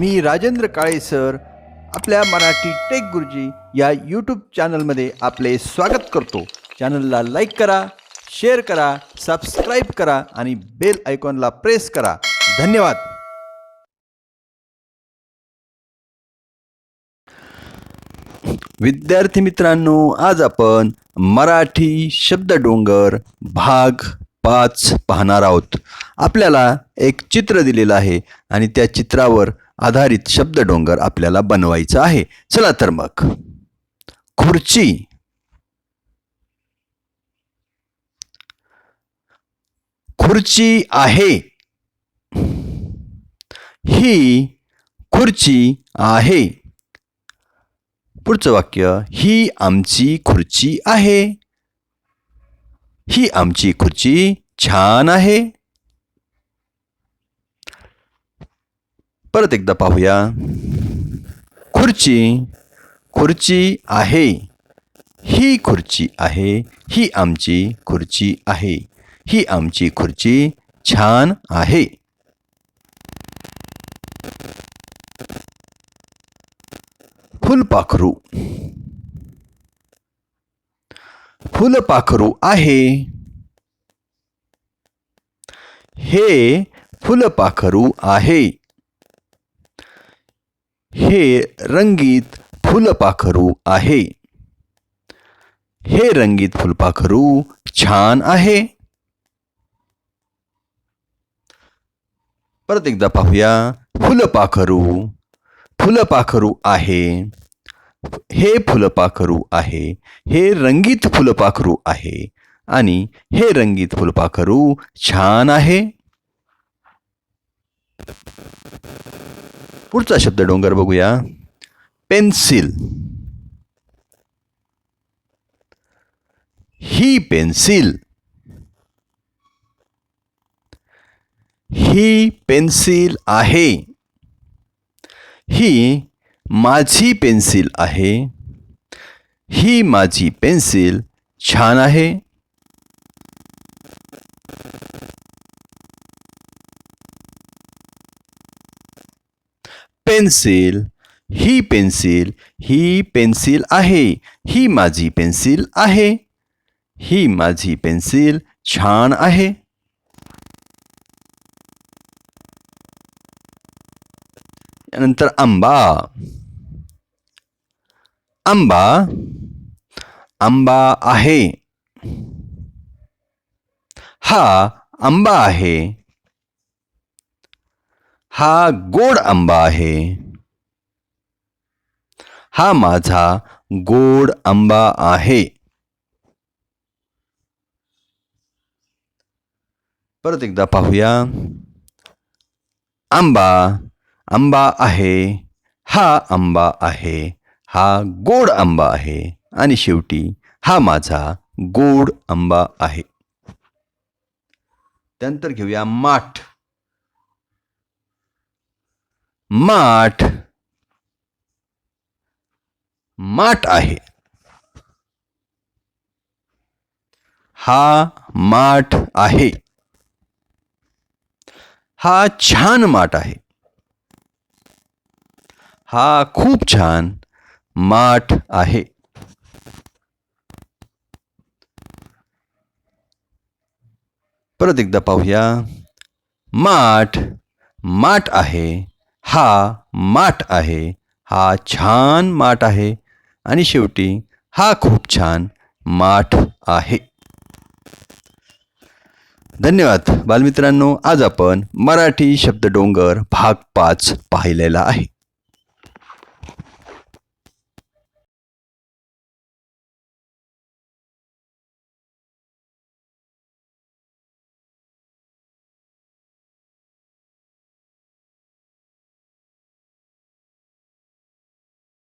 मी Rajendra Kale sir. आपल्या Marathi take गुरुजी या यूट्यूब चॅनलमध्ये आपले स्वागत करतो. चॅनलला लाईक करा शेअर करा सबस्क्राईब करा आणि बेल आयकॉनला प्रेस करा. धन्यवाद. विद्यार्थी मित्रांनो आज आपण मराठी शब्द डोंगर भाग पाच पाहणार आहोत. आपल्याला एक चित्र दिलेलं आहे आणि त्या चित्रावर आधारित शब्दडोंगर आपल्याला बनवायचं आहे. चला तर मग. खुर्ची. खुर्ची आहे. ही खुर्ची आहे. पुढचं वाक्य ही आमची खुर्ची आहे. ही आमची खुर्ची छान आहे. परत एकदा पाहूया. खुर्ची खुर्ची आहे. ही खुर्ची आहे ही आमची खुर्ची आहे. ही आमची खुर्ची छान आहे. फुलपाखरू फुलपाखरू आहे. हे फुलपाखरू आहे. हे रंगीत फुलपाखरू आहे. हे रंगीत फुलपाखरू छान आहे. परत एकदा पाहूया. फुलपाखरू फुलपाखरू आहे. हे फुलपाखरू आहे. हे रंगीत फुलपाखरू आहे. आणि हे रंगीत फुलपाखरू छान आहे. पुढचा शब्द डोंगर बघूया. पेन्सिल ही पेन्सिल ही पेन्सिल आहे. ही माझी पेन्सिल आहे. ही माझी पेन्सिल छान आहे. पेन्सिल ही पेन्सिल ही पेन्सिल आहे ही माझी पेन्सिल आहे. ही माझी पेन्सिल छान आहे. नंतर आंबा. आंबा आंबा आहे. हा आंबा आहे. हा गोड आंबा आहे. हा माझा गोड आंबा आहे. परत एकदा पाहूया. आंबा आंबा आहे. हा आंबा आहे. हा गोड आंबा आहे. आणि शेवटी हा माझा गोड आंबा आहे. त्यानंतर घेऊया माठ. माठ माठ आहे. हा माठ आहे. हा छान माठ आहे. हा खूप छान माठ आहे. परत एकदा पाहूया. माठ माठ आहे. हा माठ आहे. हा छान माठ आहे. आणि शेवटी हा खूप छान माठ आहे. धन्यवाद. बालमित्रांनो आज आपण मराठी शब्द डोंगर भाग पाच पाहिलेला आहे.